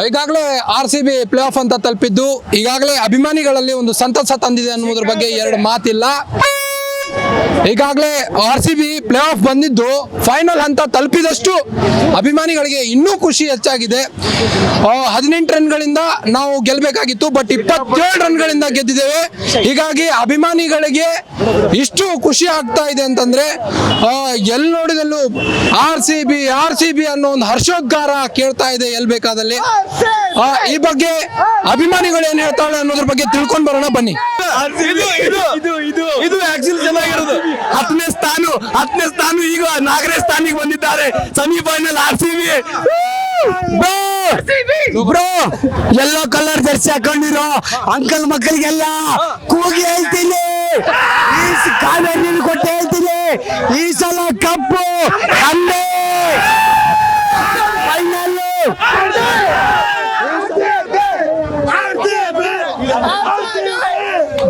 ಈಗಾಗಲೇ R C B play off ಅಂತ ತಲುಪಿದ್ದು, ಈಗಾಗಲೇ ಅಭಿಮಾನಿಗಳಲ್ಲಿ ಒಂದು ಸಂತಸ ತಂದಿದೆ ಅನ್ನೋದ್ರ ಬಗ್ಗೆ ಎರಡು ಮಾತಿಲ್ಲ. ಈಗಾಗಲೇ R C B play off ಬಂದಿದ್ದು ಫೈನಲ್ ಹಂತ ತಲುಪಿದಷ್ಟು ಅಭಿಮಾನಿಗಳಿಗೆ ಇನ್ನೂ ಖುಷಿ ಹೆಚ್ಚಾಗಿದೆ. ಹದಿನೆಂಟು ರನ್ಗಳಿಂದ ನಾವು ಗೆಲ್ಲಬೇಕಾಗಿತ್ತು ಬಟ್ ಇಪ್ಪತ್ತೇಳು ರನ್ಗಳಿಂದ ಗೆದ್ದಿದ್ದೇವೆ. ಹೀಗಾಗಿ ಅಭಿಮಾನಿಗಳಿಗೆ ಇಷ್ಟು ಖುಷಿ ಆಗ್ತಾ ಇದೆ ಅಂತಂದ್ರೆ ಎಲ್ಲಿ ನೋಡಿದಲ್ಲೂ R C B R C B ಅನ್ನೋ ಒಂದು ಹರ್ಷೋದ್ಗಾರ ಕೇಳ್ತಾ ಇದೆ ಎಲ್ಲಿ ಬೇಕಾದಲ್ಲಿ. ಈ ಬಗ್ಗೆ ಅಭಿಮಾನಿಗಳು ಏನ್ ಹೇಳ್ತಾಳೆ ಅನ್ನೋದ್ರ ಬಗ್ಗೆ ತಿಳ್ಕೊಂಡ್ ಬರೋಣ ಬನ್ನಿ. ಇದು ಇದು ಇದು ಇದು ಆಕ್ಚುಲಿ ಚೆನ್ನಾಗಿರೋದು. ಹತ್ತನೇ ಸ್ಥಾನ ಹತ್ತನೇ ಸ್ಥಾನ ಈಗ ನಾಲ್ಕನೇ ಸ್ಥಾನಿಗೆ ಬಂದಿದ್ದಾರೆ. Semifinal R C bro yellow colour jersey ಹಾಕೊಂಡಿರೋ uncle ಮಕ್ಕಳಿಗೆಲ್ಲ ಕೂಗಿ ಹೇಳ್ತೀನಿ. ಕೊಟ್ಟು ಹೇಳ್ತೀನಿ. ಈ ಸಲ ಕಪ್ಪು ನಮ್ದೇ final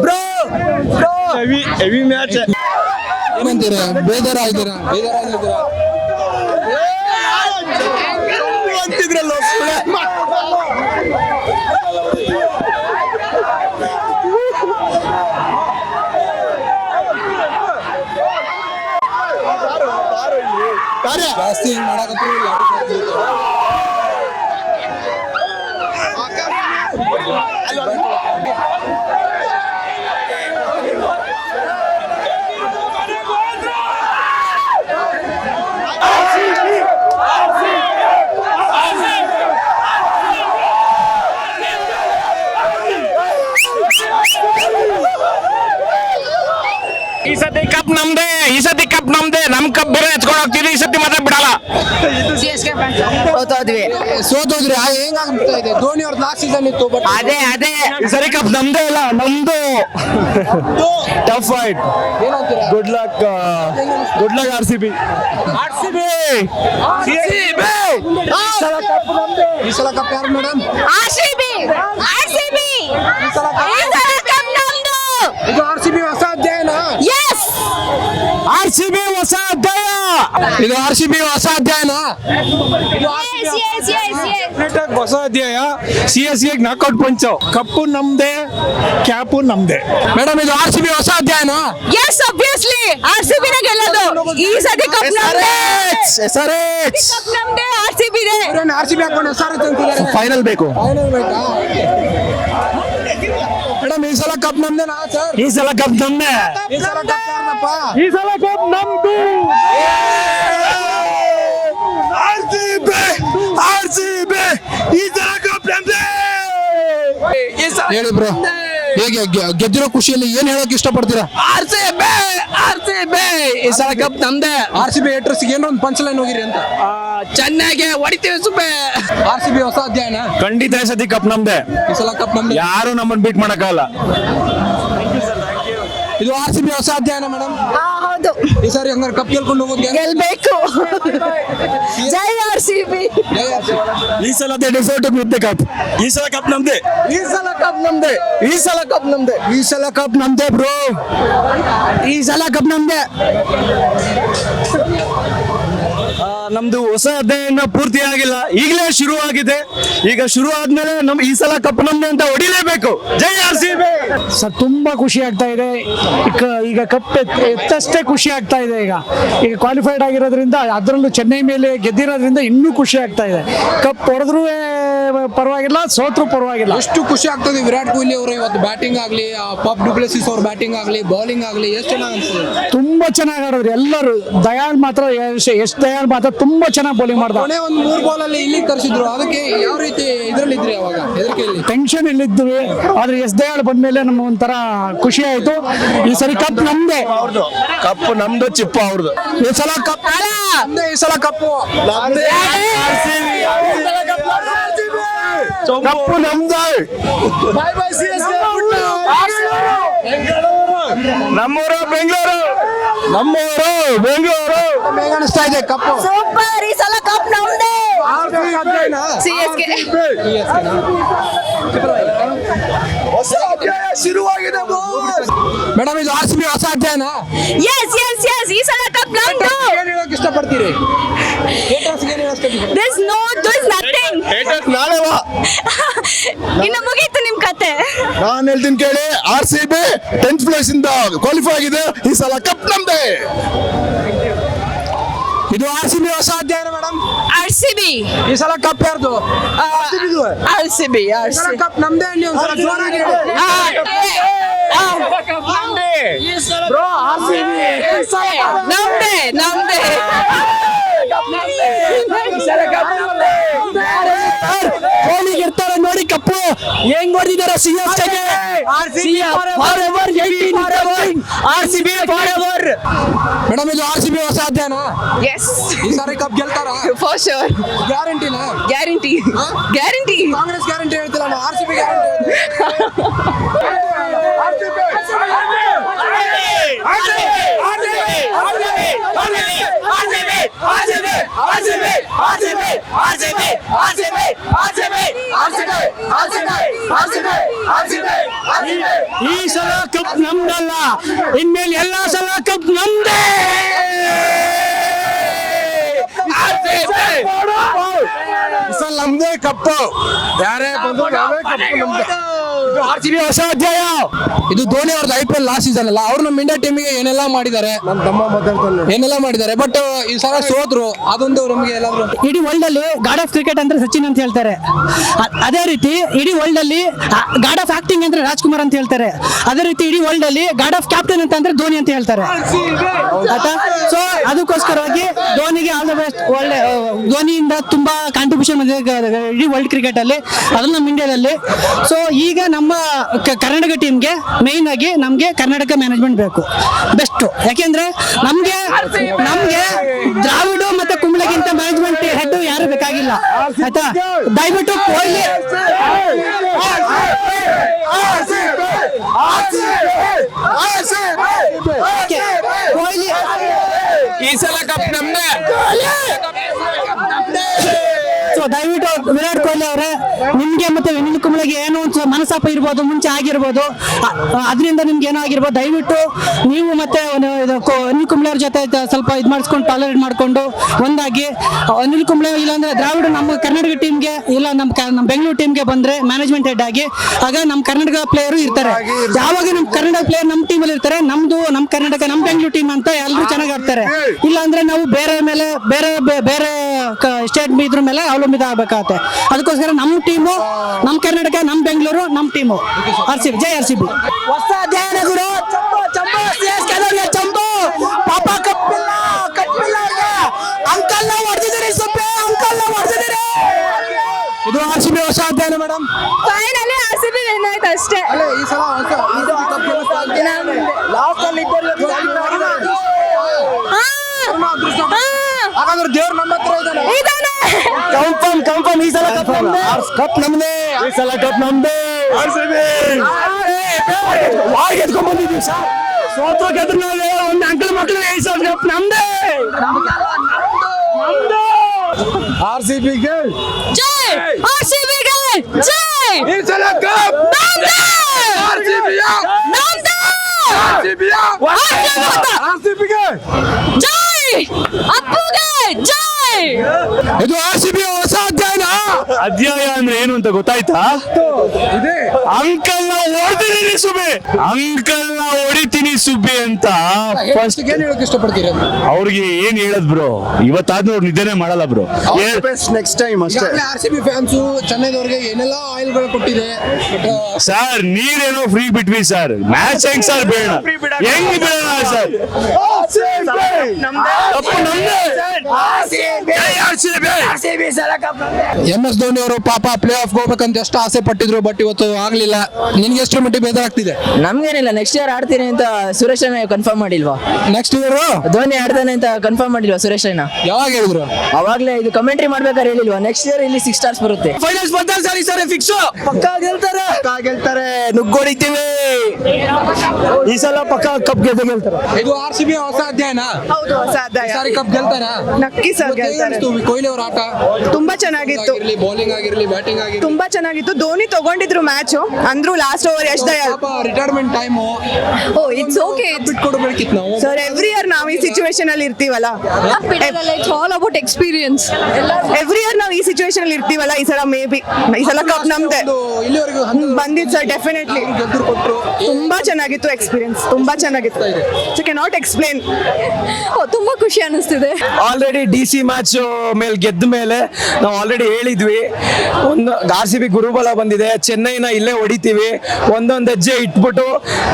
bro bro heavy match ಏನಂತೀರಾ ಬೇಜಾರ ಆಗಿದ್ದೀರಾ ಬೇಜಾರ ಆಗಿದ್ದೀರಾ ಅಂತಿದ್ರಲ್ಲ ಜಾಸ್ತಿ ಹಿಂಗ್ ಮಾಡಕತ್ರು ಲಾಠಿ ಚಾರ್ಜ್ ಇರುತ್ತೆ. ಈ ಸತಿ ಕಪ್ ನಮ್ದೇ ಈ ಸತಿ ಕಪ್ ನಮ್ದೇ ನಮ್ ಕಪ್ ಹೋಗ್ತೀವಿ ಈ ಸತಿ ಮಾತ್ರ ಬಿಡಲ್ಲ. ಸೋತೋದ್ವಿ. ಸೋತೋದ್ರಿ ಆ ಹೆಂಗ್ ಇದೆ? ಧೋನಿ ಅವ್ರ ಲಾಸ್ಟ್ ಸೀಸನ್ ಇತ್ತು ಬಟ್ ಅದೇ ಅದೇ. ಈ ಸರಿ ಕಪ್ ನಮ್ದೇ ಇಲ್ಲ ನಮ್ದು. ಟಫ್ ಫೈಟ್ ಏನಂತೀರಾ? Good luck good luck R C B R C B ಈ ಸಲ ಕಪ್ ಯಾರು ಮೇಡಮ್? ಆರ್ಸಿಬಿ ಆರ್ಸಿಬಿ ಕಪ್ ನಮ್ದು! ಇದು R C B R C B ಹೊಸ ಅಧ್ಯಾಯ. ಇದು ಆರ್ ಸಿ ಬಿ ಹೊಸ ಅಧ್ಯಾಯನ? ಎಸ್ ಎಸ್ ಎಸ್ ಎಸ್ ಹೊಸ ಅಧ್ಯಾಯ. C S C knockout punch cup ನಮ್ದೇ ಕ್ಯಾಪು ನಮ್ದೇ. ಮೇಡಮ್ ಇದು ಆರ್ ಸಿ ಬಿ ಹೊಸ ಅಧ್ಯಾಯನ? ಎಸ್ ಆಬ್ವಿಯಸ್ಲಿ ಆರ್ಸಿಬಿ ನ ಗೆಲ್ಲೋದು. ಈ ಸತಿ ಕಪ್ ನಮ್ದೇ. ಎಸ್ ಆರ್ ಸಿ ಬಿ ನಮ್ದೇ ಆರ್ಸಿಬಿ ಇದೆ ಆರ್ ಸಿ ಬಿ ಹಾಕೊಂಡು ಫೈನಲ್ ಬೇಕು. ಫೈನಲ್ ಬೇಕಾ? ಮೇಡಮ್ ಈ ಸಲ ಕಪ್ ನಮ್ದೇನಾ ಸರ್? ಈ ಸಲ ಕಪ್ ನಮ್ದೇ. ಈ ಸಲ ಕಪ್ ಯಾರ್ದಪ್ಪ? ಈ ಸಲ ಕಪ್ ನಮ್ದು. R C B R C B ಈ ಸಲ ಕಪ್ ನಮ್ದೇ ಹೇಳಿ ಬ್ರೋ ಹೇಗೆ ಗೆ- ಗೆದ್ದಿರೋ ಖುಷಿಯಲ್ಲಿ ಏನ್ ಹೇಳಕ್ ಇಷ್ಟಪಡ್ತೀರಾ? R C B R C B ಈ ಸಲ ಕಪ್ ನಮ್ದೇ. ಆರ್ ಸಿ ಬಿ ಏಟ್ರಸ್ ಏನೋ ಒಂದು ಪಂಚ್ ಲೈನ್ ಹೋಗಿರಿ ಅಂತ. ಚೆನ್ನಾಗಿ ಹೊಡಿತೀವಿ ಸುಬ್ಬೆ. ಆರ್ ಸಿ ಬಿ ಹೊಸ ಅಧ್ಯಯನ? ಖಂಡಿತ ಈ ಸತಿ ಕಪ್ ನಮ್ದೆ. ಈ ಸಲ ಕಪ್ ನಮ್ದೆ. ಯಾರು ನಮ್ಮನ್ನ ಬೀಟ್ ಮಾಡಕ್ಕಾಗಲ್ಲ. ಇದು ಆರ್ ಸಿ ಬಿ ಹೊಸ ಅಧ್ಯಾಯನ ಮೇಡಮ್ ಹೌದು. ಈ ಸಾರಿ ಹಂಗಾರೆ ಕಪ್ ಗೆಲ್ಕೊಂಡು ಹೋಗೋದು ಗೆಲ್ಬೇಕು. ಜೈ ಬಿ ಈ ಸಲ ಅದೇ ಡಿಸರ್ವ್ ಟು ಕಪ್ ಈ ಸಲ ಕಪ್ ನಮ್ದೆ. ಈ ಸಲ ಕಪ್ ನಮ್ದೆ. ಈ ಸಲ ಕಪ್ ನಮ್ದೆ. ಈ ಸಲ ಕಪ್ ನಮ್ಮದೇ ಬ್ರೋ ಈ ಸಲ ಕಪ್ ನಮ್ದೇ. ನಮ್ದು ಹೊಸ ಅಧ್ಯಯನ ಪೂರ್ತಿ ಆಗಿಲ್ಲ. ಈಗಲೇ ಶುರು ಆಗಿದೆ ಈಗ ಶುರು ಆದ್ಮೇಲೆ ನಮ್ ಈ ಸಲ ಕಪ್ ನಮ್ದೆ ಅಂತ ಹೊಡಿಲೇಬೇಕು. ಜೈ ಆರ್ ಸಿ ಬಿ. ಸರ್, ತುಂಬಾ ಖುಷಿ ಆಗ್ತಾ ಇದೆ. ಈಗ- ಕಪ್ ಎತ್- ಎತ್ತಷ್ಟೇ ಖುಷಿ ಆಗ್ತಾ ಇದೆ ಈಗ. ಈಗ ಕ್ವಾಲಿಫೈಡ್ ಆಗಿರೋದ್ರಿಂದ, ಅದರಲ್ಲೂ ಚೆನ್ನೈ ಮೇಲೆ ಗೆದ್ದಿರೋದ್ರಿಂದ ಇನ್ನೂ ಖುಷಿ ಆಗ್ತಾ ಇದೆ. ಕಪ್ ಹೊಡೆದ್ರೂ ಪರವಾಗಿಲ್ಲ ಸೋತ್ರು ಪರವಾಗಿಲ್ಲ. ಎಷ್ಟು ಖುಷಿ ಆಗ್ತದೆ ವಿರಾಟ್ ಕೊಹ್ಲಿ ಅವರು ಇವತ್ತು ಬ್ಯಾಟಿಂಗ್ ಆಗಲಿ ಪಾಪ್ ಡುಪ್ಲೆಸಿಸ್ ಅವ್ರ ಬ್ಯಾಟಿಂಗ್ ಆಗಲಿ ಬೌಲಿಂಗ್ ಆಗಲಿ ಎಷ್ಟು ಚೆನ್ನಾಗಿ ಅನ್ಸುತ್ತೆ? ತುಂಬಾ ಚೆನ್ನಾಗಿ ಆಡಿದ್ರು ಎಲ್ಲರೂ. ದಯಾಳ್ ಮಾತ್ರ ಎಷ್ಟು ದಯಾಳ್ ಮಾತ್ರ ತುಂಬಾ ಚೆನ್ನಾಗಿ ಬೌಲಿಂಗ್ ಮಾಡಿದ್ರು ಕೊನೆ ಒಂದು ಮೂರು ಬಾಲ್ ಅಲ್ಲಿ ಇಲ್ಲಿ ಕರೆಸಿದ್ರು. ಅದಕ್ಕೆ ಯಾವ ರೀತಿ ಇದ್ರಲ್ಲಿ ಇದ್ರಿ ಅವಾಗ ಹೆದರಿಕೆಯಲ್ಲಿ? ಟೆನ್ಷನ್ ಇಲ್ಲಿದ್ವಿ ಆದ್ರೆ ಎಸ್ ದಯಾಳ್ ಬಂದ್ಮೇಲೆ ನಮ್ಗೆ ಒಂಥರ ಖುಷಿ ಆಯ್ತು. ಈ ಸರಿ ಕಪ್ ನಮ್ದೇ. ಅವ್ರದ್ದು ಕಪ್ ನಮ್ದು ಚಿಪ್ಪ ಅವ್ರದ್ದು ಈ ಸಲ ಕಪ್ ನಮ್ದೇ ಈ ಸಲ ಕಪ್ಪು ಕಪ್ಪು ನಮ್ದು ನಮ್ಮೂರು ಬೆಂಗಳೂರು. ನಮ್ಮೂರು ಬೆಂಗಳೂರು. ಹೇಗೆ ಅನಿಸ್ತಾ ಇದೆ ಕಪ್ಪು ಸೂಪರ್ ಈ ಸಲ ಕಪ್ ನಮ್ದೇ. ಹೊಸ ಅಧ್ಯಾಯ ಶುರುವಾಗಿದೆ ಮೇಡಮ್ ಇದು ಆರ್ ಸಿ ಬಿ ಹೊಸ ಅಧ್ಯಾಯನ? ಎಸ್ ಎಸ್ ಎಸ್ ಈ ಸಲ ಕಪ್ ನಮ್ದು. ಏನ್ ಹೇಳಕ್ ಇಷ್ಟಪಡ್ತೀರಿ? Haters ಗೆ ನಾಳೆ ಬಾ ಇನ್ನು ಮುಗೀತು ನಿಮ್ ಕತೆ. ನಾನು ಹೇಳ್ತೀನಿ ಕೇಳಿ R C B tenth place ಇಂದ ಕ್ವಾಲಿಫೈ ಆಗಿದೆ. ಈ ಸಲ ಕಪ್ ನಮ್ದೇ. ಇದು ಆರ್ ಸಿ ಬಿ ಹೊಸ ಅಧ್ಯಯನ ಮೇಡಮ್ ಆರ್ ಸಿ ಬಿ ಈ ಸಲ ಕಪ್ ಯಾರ್ದು? R C B R C ಸಲ ಕಪ್ ನಮ್ದೇ ಹೇಳಿ. ನಮ್ದೇ ನಮ್ದೇ. ಕೋಹ್ಲಿ ಇರ್ತಾರೆ ನೋಡಿ ಕಪ್ಪು. ಹೆಂಗ್ ಹೊಡೆದಿದ್ದಾರೆ C S R C B for ever madam ಇದು ಆರ್ ಸಿ ಬಿ ಹೊಸ ಅಧ್ಯಯನ? ಎಸ್ ಈ ಸಾರಿ ಕಪ್ ಗೆಲ್ತಾರ? ಫಾರ್ ಶೋರ್ ಗ್ಯಾರಂಟಿನ ಗ್ಯಾರಂಟಿ ಗ್ಯಾರಂಟಿ ಕಾಂಗ್ರೆಸ್ ಗ್ಯಾರಂಟಿ ಹೇಳ್ತಿಲ್ಲ ಆರ್ ಸಿ ಬಿ ಗ್ಯಾರಂಟಿ ಈ ಸಲ ಕಪ್ ನಮ್ದಲ್ಲ ಇನ್ಮೇಲೆ ಎಲ್ಲಾ ಸಲ ಕಪ್ ನಮ್ದೇ ಸರ್ ಸಲ ನಮ್ದೇ ಕಪ್ ಯಾರೇ ಬಂದ್ರು ನಾವೇ ಕಪ್ ನಮ್ದೇ ಆರ್ ಸಿ ಬಿ ಹೊಸ ಅಧ್ಯಾಯ. ಇದು ಧೋನಿ ಅವ್ರದ್ದು I P L last season ಅಲ್ಲ. ಅವ್ರು ನಮ್ಮ ಇಂಡಿಯಾ ಟೀಮಿಗೆ ಏನೆಲ್ಲ ಮಾಡಿದ್ದಾರೆ? ನಮ್ಮ ತಮ್ಮ ಮಾತಾಡ್ತಾನೆ ಏನೆಲ್ಲ ಮಾಡಿದ್ದಾರೆ? ಬಟ್ ಈ ಸಲ ಸೋತ್ರು. ಅದೊಂದು ನಮಗೆ ಎಲ್ಲಾದ್ರೂ ಇಡೀ ವರ್ಲ್ಡ್ ಅಲ್ಲಿ ಗಾಡ್ ಆಫ್ ಕ್ರಿಕೆಟ್ ಅಂದ್ರೆ ಸಚಿನ್ ಅಂತ ಹೇಳ್ತಾರೆ. ಅ- ಅದೇ ರೀತಿ ಇಡೀ ವರ್ಲ್ಡ್ ಅಲ್ಲಿ ಗಾಡ್ ಆಫ್ ಆಕ್ಟಿಂಗ್ ಅಂದ್ರೆ ರಾಜ್ಕುಮಾರ್ ಅಂತ ಹೇಳ್ತಾರೆ. ಅದೇ ರೀತಿ ಇಡೀ ವರ್ಲ್ಡ್ ಅಲ್ಲಿ ಗಾಡ್ ಆಫ್ ಕ್ಯಾಪ್ಟನ್ ಅಂತ ಅಂದ್ರೆ ಧೋನಿ ಅಂತ ಹೇಳ್ತಾರೆ. ಆಯ್ತಾ? ಸೊ ಅದಕ್ಕೋಸ್ಕರವಾಗಿ ಧೋನಿಗೆ ಆಲ್ ದ ಬೆಸ್ಟ್ ಒಳ್ಳೆ ಆ, ಧೋನಿಯಿಂದ ತುಂಬಾ ಕಾಂಟ್ರಿಬ್ಯೂಷನ್ ಬಂದಿದೆ ಗ- ಇಡೀ ವರ್ಲ್ಡ್ ಕ್ರಿಕೆಟ್ ಅಲ್ಲಿ. ಅದನ್ನ ನಮ್ಮ ಇಂಡಿಯಾದಲ್ಲಿ. ಸೊ ಈಗ ನಮ್ಮ ಕರ್ನಾಟಕ ಟೀಮ್ಗೆ ಮೇಯ್ನ್ ಆಗಿ ನಮಗೆ ಕರ್ನಾಟಕ ಮ್ಯಾನೇಜ್ಮೆಂಟ್ ಬೇಕು ಬೆಸ್ಟ್ ಯಾಕೆಂದ್ರೆ ನಮಗೆ ನಮಗೆ ದ್ರಾವಿಡ ಮತ್ತೆ ಕುಂಬಳಗಿಂತ ಮ್ಯಾನೇಜ್ಮೆಂಟ್ ಹೆಡ್ ಯಾರು ಬೇಕಾಗಿಲ್ಲ ಆಯ್ತಾ ದಯವಿಟ್ಟು ಕೊಹ್ಲಿ ಕೊಹ್ಲಿ ಈ ಸಲ ಕಪ್ ನಮ್ದೇ ಸೊ ದಯವಿಟ್ಟು ವಿರಾಟ್ ಕೊಹ್ಲಿ ಅವರೇ, ನಿಮ್ಗೆ ಮತ್ತೆ ವಿನಿಲ್ ಕುಂಬ್ಳೆಗೆ ಏನೋ ಮನಸ್ತಾಪ ಇರ್ಬೋದು, ಮುಂಚೆ ಆಗಿರ್ಬೋದು ಅದರಿಂದ ನಿಮ್ಗೆ ಏನೋ ಆಗಿರ್ಬೋದು, ದಯವಿಟ್ಟು ನೀವು ಮತ್ತೆ ಅನಿಲ್ ಕುಂಬ್ಳೆ ಅವ್ರ ಜೊತೆ ಸ್ವಲ್ಪ ಇದು ಮಾಡಿಸ್ಕೊಂಡು ಟಾಲರೇಟ್ ಮಾಡಿಕೊಂಡು ಒಂದಾಗಿ ಅನಿಲ್ ಕುಂಬ್ಳೆ ಇಲ್ಲಾಂದ್ರೆ ದ್ರಾವಿಡ ನಮ್ಮ ಕರ್ನಾಟಕ ಟೀಮ್ಗೆ ಇಲ್ಲ ನಮ್ಮ ನಮ್ಮ ಬೆಂಗಳೂರು ಟೀಮ್ಗೆ ಬಂದ್ರೆ ಮ್ಯಾನೇಜ್ಮೆಂಟ್ ಹೆಡ್ ಆಗಿ, ಆಗ ನಮ್ಮ ಕರ್ನಾಟಕ ಪ್ಲೇಯರು ಇರ್ತಾರೆ. ಯಾವಾಗ ನಮ್ಮ ಕರ್ನಾಟಕ ಪ್ಲೇಯರ್ ನಮ್ಮ ಟೀಮಲ್ಲಿ ಇರ್ತಾರೆ, ನಮ್ದು ನಮ್ಮ ಕರ್ನಾಟಕ ನಮ್ಮ ಬೆಂಗಳೂರು ಟೀಮ್ ಅಂತ ಎಲ್ಲರೂ ಚೆನ್ನಾಗಿ ಆಡ್ತಾರೆ. ಇಲ್ಲಾಂದ್ರೆ ನಾವು ಬೇರೆ ಮೇಲೆ, ಬೇರೆ ಬೇರೆ ಸ್ಟೇಟ್ ಇದ್ರ ಮೇಲೆ ಅವಲಂಬಿತ ಆಗ್ಬೇಕಾಗತ್ತೆ. ಅದಕ್ಕೋಸ್ಕರ ನಮ್ಮ ಟೀಮು ನಮ್ಮ ಕರ್ನಾಟಕ ನಮ್ಮ ಬೆಂಗಳೂರು ನಮ್ಮ ಟೀಮು. ಆರ್ ಸಿ ಜೈ ಆರ್ ಸಿ ಬಿ. ಹೊಸ ಅಧ್ಯಾಯನ ಗುರು ಚಂಬು ಪಾಪ ಕಪ್ಪಿಲ್ಲ ಕಪ್ಪಿಲ್ಲ ಅಂಕಲ್ನ ಹೊಡೆದಿದ್ದೀರಿ ಸುಬ್ಬೆ ಅಂಕಲ್ನ ಹೊಡೆದಿದ್ದೀರಿ. ಇದು ಆರ್ ಸಿ ಬಿ ಹೊಸ ಅಧ್ಯಯನ madam finally R C B win ಆಯ್ತು ಅಷ್ಟೇ ಅಲ್ಲ ಈ ಸಲ ಹೊಸ ಕಪ್ ಗೆಲ್ಲುತ್ತಾ ಅಂತ. ಲಾಸ್ಟ್ ಅಲ್ಲಿ ಇದ್ದವ್ರು ಹಾ, ಹಾ, ಹಾಗಾದ್ರೆ ದೇವ್ರು ನಮ್ಮ ಹತ್ರ ಇದ್ದಾನೆ ಇದಾನೆ ಕನ್ಫರ್ಮ್ ಈ ಸಲ ಕಪ್ ನಮ್ದೇ. ಕಪ್ ನಮ್ದೇ. ಈ ಸಲ ಕಪ್ ನಮ್ದೇ. ವಾಯ್ ಎತ್ಕೊಂಡ್ ಬಂದಿದ್ದೀವಿ ಸರ್ ಸೋತ್ರ ಗೆದ್ರು ನಾವೇ ಒಂದು ಅಂಕಲ್ ಮಕ್ಕಳು ಈ ಸಲ ಕಪ್ ನಮ್ದೇ. ಆರ್ ಸಿ ಬಿಗೆ ಜೈ ಆರ್ ಸಿ ಬಿಗೆ ಜೈ ಈ ಸಲ ಕಪ್ ನಮ್ದೇ! ಸಿ ಬಿ ನಮ್ದೇ! ಸಿ ಬಿ ಆರ್ ಸಿ ಬಿಗೆ ಜೈ ಅಪ್ಪುಗೆ ಜೈ! ಇದು ಆರ್ ಸಿ ಬಿ ಹೊಸ ಅಧ್ಯಾಯನ? ಅಧ್ಯಾಯ ಅಂದ್ರೆ ಏನು ಅಂತ ಗೊತ್ತಾಯ್ತಾ? ಅಂಕಲ್ನ ಹೊಡೆದಿದ್ದೀನಿ ಸುಬ್ಬಿ ಅಂಕಲ್ನ ಹೊಡಿತೀನಿ ಸುಬ್ಬಿ ಅಂತ. ಫಸ್ಟ್ ಏನ್ ಹೇಳಕ್ ಇಷ್ಟಪಡ್ತೀರಿ? ಅವ್ರಿಗೆ ಏನ್ ಹೇಳದ್ ಬ್ರೋ? ಇವತ್ತಾದ್ರೂ ಅವ್ರು ನಿದ್ದೆನೆ ಮಾಡಲ್ಲ ಬ್ರೋ. ಬೆಸ್ಟ್ ನೆಕ್ಸ್ಟ್ ಟೈಮ್ ಅಷ್ಟೇ RCB R C B fans ಚೆನ್ನೈದವ್ರಿಗೆ ಏನೆಲ್ಲ ಆಯಿಲ್ಗಳು ಕೊಟ್ಟಿದೆ. ಸರ್ ನೀರೇನೋ ಫ್ರೀ ಬಿಟ್ವಿ ಸರ್ ಮ್ಯಾಚ್ ಹೆಂಗ್ ಸರ್ ಬೇಡ? ಹೆಂಗ್ ಬೇಡ ಸರ್ ತಪ್ಪು ನಮ್ದೇ. ಎಂ ಎಸ್ ಧೋನಿ ಅವರು ಪಾಪ ಪ್ಲೇ ಆಫ್ ಹೋಗ್ಬೇಕಂತ ಎಷ್ಟು ಆಸೆ ಪಟ್ಟಿದ್ರು ಬಟ್ ಇವತ್ತು ಆಗ್ಲಿಲ್ಲ. ನಿನ್ಗೆ ಎಷ್ಟು ಮಟ್ಟಿಗೆ ಬೇಜಾರಾಗ್ತಿದೆ ನಮ್ಗೇನಿಲ್ಲ ನೆಕ್ಸ್ಟ್ ಇಯರ್ ಆಡ್ತೀನಿ ಅಂತ ಸುರೇಶ್ ಅಣ್ಣ ಕನ್ಫರ್ಮ್ ಮಾಡಿಲ್ವಾ? ನೆಕ್ಸ್ಟ್ ಇಯರ್ ಧೋನಿ ಆಡ್ತಾನೆ ಅಂತ ಕನ್ಫರ್ಮ್ ಮಾಡಿಲ್ವಾ ಸುರೇಶ್ ಅಣ್ಣ? ಯಾವಾಗ ಹೇಳಿದ್ರು? ಅವಾಗ್ಲೇ ಇದು ಕಮೆಂಟ್ರಿ ಮಾಡ್ಬೇಕಾದ್ರೆ ಹೇಳಿಲ್ವಾ? ನೆಕ್ಸ್ಟ್ ಇಯರ್ ಇಲ್ಲಿ ಸಿಕ್ಸ್ ಸ್ಟಾರ್ಸ್ ಬರುತ್ತೆ. ಫೈನಲ್ಸ್ ಬಂದಾಗ ಸರ್ ಸರಿ ಫಿಕ್ಸ್ ಪಕ್ಕಾ ಗೆಲ್ತಾರೆ. ಪಕ್ಕ ಗೆಲ್ತಾರೆ ನುಗ್ಗೋಡಿತೀವಿ ಈ ಸಲ ಪಕ್ಕ ಕಪ್ ಗೆದ್ದು ಗೆಲ್ತಾರೆ. ಇದು ಆರ್ ಸಿ ಬಿ ಹೊಸ ಅಧ್ಯಯನ? ಹೌದು ಹೊಸ ಅಧ್ಯಾಯ ಸಾರಿ ಕಪ್ ಗೆಲ್ತಾರಾ? ನಕ್ಕಿ ಸರ್ ಗೆಲ್ತಾರೆ. ಕೊಹ್ಲಿ ಅವರ ಆಟ? ತುಂಬಾ ಚೆನ್ನಾಗಿತ್ತು. ಬೌಲಿಂಗ್ ಆಗಿರ್ಲಿ ಬ್ಯಾಟಿಂಗ್ ಆಗಿರ್ಲಿ. ತುಂಬಾ ಚೆನ್ನಾಗಿತ್ತು. ಧೋನಿ ತಗೊಂಡಿದ್ರು ಮ್ಯಾಚ್ ಅಂದ್ರು last over Yash Dayal retirement time oh it's okay ಬಿಟ್ಕೊಡ್ಬೇಕಿತ್ತು ನಾವು. ಸರ್ ಎವ್ರಿ ಇಯರ್ ನಾವು ಈ ಸಿಚುವೇಶನ್ ಅಲ್ಲಿ ಇರ್ತೀವಲ್ಲ? It's all about experience every year ನಾವು ಈ ಸಿಚುವೇಶನ್ ಅಲ್ಲಿ ಇರ್ತೀವಲ್ಲ? ಈ ಸಲ ಮೇ ಬಿ ಈ ಸಲ ಕಪ್ ನಮ್ದೆ. ಬಂದಿತ್ತು ಸರ್ ಡೆಫಿನೆಟ್ಲಿ ಕೊಟ್ಟರು ಕೊಟ್ರು. ತುಂಬಾ ಚೆನ್ನಾಗಿತ್ತು ಎಕ್ಸ್ಪೀರಿಯನ್ಸ್ ತುಂಬಾ ಚೆನ್ನಾಗಿತ್ತು. ಸೊ ಕೆ ನಾಟ್ ಎಕ್ಸ್ಪ್ಲೇನ್ ತುಂಬಾ ಖುಷಿ ಅನಿಸ್ತಿದೆ. ಆಲ್ರೆಡಿ ಡಿ ಸಿ ಮ್ಯಾಚ್ ಮೇಲೆ ಗೆದ್ದ ಮೇಲೆ ನಾವು ಆಲ್ರೆಡಿ ಹೇಳಿದ್ವಿ. ಒಂದು ಆರ್ ಸಿ ಬಿ ಗುರುಬಲ ಬಂದಿದೆ. ಚೆನ್ನೈನ ಇಲ್ಲೇ ಹೊಡಿತೀವಿ. ಒಂದೊಂದು ಹೆಜ್ಜೆ ಇಟ್ಬಿಟ್ಟು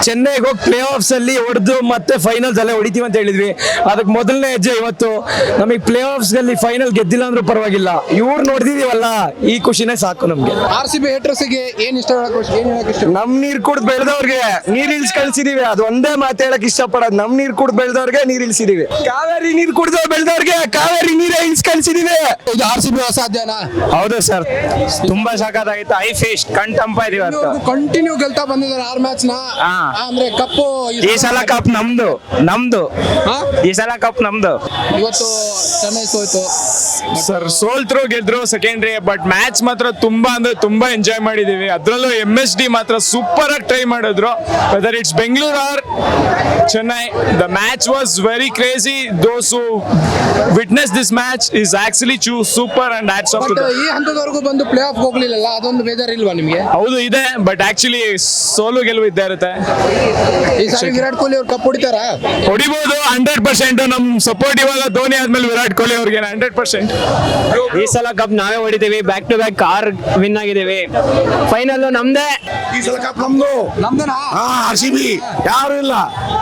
ಚೆನ್ನೈಗೆ ಹೋಗಿ ಪ್ಲೇ ಆಫ್ಸ್ ಅಲ್ಲಿ ಹೊಡೆದು ಮತ್ತೆ ಫೈನಲ್ಸ್ ಅಲ್ಲೇ ಹೊಡಿತೀವಿ ಅಂತ ಹೇಳಿದ್ವಿ. ಅದಕ್ಕೆ ಮೊದಲನೇ ಹೆಜ್ಜೆ ಇವತ್ತು. ನಮಗೆ ಪ್ಲೇ ಆಫ್ಸ್ ಅಲ್ಲಿ ಫೈನಲ್ ಗೆದ್ದಿಲ್ಲ ಅಂದ್ರೂ ಪರವಾಗಿಲ್ಲ. ಇವ್ರು ನೋಡಿದೀವಲ್ಲ ಈ ಖುಷಿನೇ ಸಾಕು ನಮ್ಗೆ. ಆರ್ ಸಿ ಬಿ ಹೇಟರ್ಸ್ ಏನ್ ಇಷ್ಟ ಹೇಳಕ್ ಏನ್ ಹೇಳಕ್ ಇಷ್ಟ? ನಮ್ ನೀರ್ ಕುಡ್ದು ಬೆಳೆದವ್ರಿಗೆ ನೀರ್ ಇಳಿಸ್ ಕಳ್ಸಿದೀವಿ. ಅದು ಒಂದೇ ಮಾತು ಹೇಳಕ್ ಇಷ್ಟಪಡೋದು ನಮ್ ನೀರ್ ಕುಡ್ದು ಬೆಳೆದವ್ರಿಗೆ ನೀರ್ ಇಳಿಸಿದೀವಿ. ಕಾವೇರಿ ನೀರ್ ಕುಡ್ದ ಬೆಳೆದವ್ರಿಗೆ ಕಾವೇರಿ ನೀರೇ ಇಳಿಸ್ ಕಳ್ಸಿದೀವಿ. ಇದು ಆರ್ ಸಿ ಬಿ ಹೊಸ ಹೌದು ಸರ್. ತುಂಬಾ ಸಖತ್ತಾಗಿತ್ತು ಐ ಫೇಸ್ಟ್ ಕಣ್ ತಂಪ ಇದೀವಿ ಅಂತ ಕಂಟಿನ್ಯೂ ಗೆಲ್ತಾ ಬಂದಿದ್ದಾರೆ ಆರ್ ಮ್ಯಾಚ್ನ ಹಾ. ಅಂದ್ರೆ ಕಪ್ಪು ಈ ಸಲ ಕಪ್ ನಮ್ದು. ನಮ್ದು. ಈ ಸಲ ಕಪ್ ನಮ್ದು. ಇವತ್ತು ಚೆನ್ನೈ ಸೋಯ್ತು ಸರ್ ಸೋಲ್ತ್ರು ಗೆದ್ರು ಸೆಕೆಂಡ್ರಿ ಬಟ್ ಮ್ಯಾಚ್ ಮಾತ್ರ ತುಂಬಾ ಅಂದ್ರೆ ತುಂಬಾ ಎಂಜಾಯ್ ಮಾಡಿದೀವಿ. ಅದ್ರಲ್ಲೂ ಎಂ ಎಸ್ ಡಿ ಮಾತ್ರ ಸೂಪರ್ ಆಗಿ ಟ್ರೈ ಮಾಡಿದ್ರು weather it's Bengaluru or Chennai the match was very crazy those witness this match is actually ಚೂ super and hats off ಈ ಹಂತದವರೆಗೂ ಬಂದು ಪ್ಲೇ ಆಫ್ ಹೋಗ್ಲಿಲ್ಲ ಅದೊಂದು ಬೇಜಾರ್ ಇಲ್ವಾ ನಿಮಗೆ? ಹೌದು ಇದೆ ಬಟ್ ಆಕ್ಚುಲಿ ಸೋಲು ಗೆಲುವು ಇದ್ದೇ ಇರುತ್ತೆ. ಈ ಸಾರಿ ವಿರಾಟ್ ಕೊಹ್ಲಿ ಅವ್ರು ಕಪ್ ಹೊಡಿತಾರಾ? ಹೊಡಿಬಹುದು ಹಂಡ್ರೆಡ್ ಪರ್ಸೆಂಟ್ ನಮ್ ಸಪೋರ್ಟ್ ಇವಾಗ ಧೋನಿ ಆದ್ಮೇಲೆ ವಿರಾಟ್ ಕೊಹ್ಲಿ ಅವ್ರಿಗೆ ಹಂಡ್ರೆಡ್ ಪರ್ಸೆಂಟ್ ಈ ಸಲ ಕಪ್ ನಾವೇ ಹೊಡಿತೀವಿ ಬ್ಯಾಕ್ ಟು ಬ್ಯಾಕ್ ಕಾರ್ ವಿನ್ ಆಗಿದ್ದೀವಿ. ಫೈನಲ್ ನಮ್ದೇ. ಈ ಸಲ ಕಪ್ ನಮ್ದು. ನಮ್ದೇನಾ ಹಾ ಆರ್ ಸಿ ಬಿ ಯಾರು ಇಲ್ಲ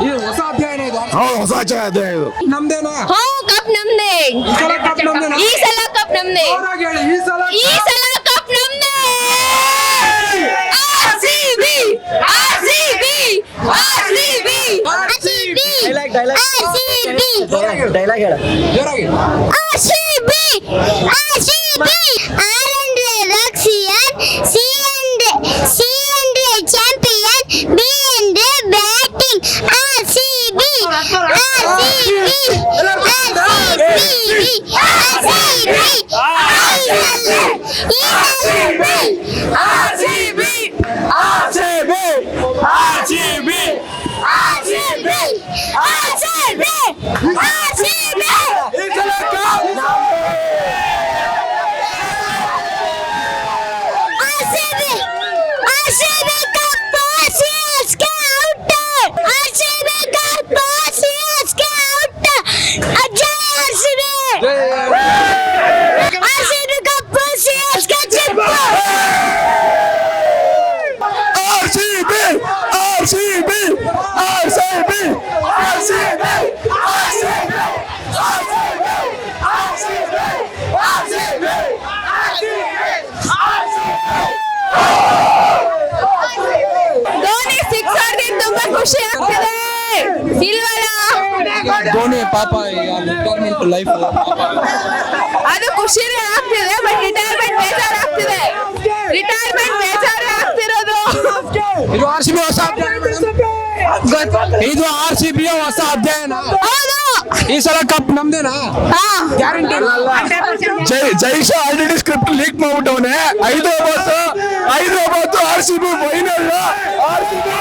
ಇದು ಹೊಸ ಅಧ್ಯಯನ ಇದು ಹೌದು ಹೊಸ ಅಧ್ಯಾಯ ಇದು ನಮ್ದೇನಾ ಹೋ ಕಪ್ ನಮ್ದೇ ಈ ಸಲ ಕಪ್ ನಮ್ದೇನಾ ಈ ಸಲ ಕಪ್ ನಮ್ದೇ ಜೋರಾಗಿ ಹೇಳಿ, ಈ ಸಲ ಈ ಸಲ ಕಪ್ ನಮ್ದೇ RCB RCB RCB RCB RCB dialogue ಹೇಳ ಜೋರಾಗಿ ಆರ್ಸಿಬಿ ಆರ್ಸಿಬಿ ಧೋನಿ ಪಾಪ ಈಗ ರಿಟೈರ್ಮೆಂಟ್ ಲೈಫ್ ಅದು ಖುಷಿನೇ ಆಗ್ತಿದೆ ಬಟ್ ರಿಟೈರ್ಮೆಂಟ್ ಬೇಜಾರಾಗ್ತಿದೆ. ರಿಟೈರ್ಮೆಂಟ್ ಬೇಜಾರೇ ಆಗ್ತಿರೋದು ಇದು ಆರ್ ಸಿ ಬಿ ಹೊಸ ಇದು ಆರ್ ಸಿ ಬಿ ಹೊಸ ಅಧ್ಯಯನ. ಈ ಸಲ ಕಪ್ ನಮ್ದೇನಾ? ಗ್ಯಾರಂಟಿ ಜೈ ಜೈಶ ಆಲ್ರೆಡಿ ಸ್ಕ್ರಿಪ್ಟ್ ಲೀಕ್ ಮಾಡ್ಬಿಟ್ಟವನೆ. ಐದು ಒಂಬತ್ತು ಐದು ಒಂಬತ್ತು R C B final R C B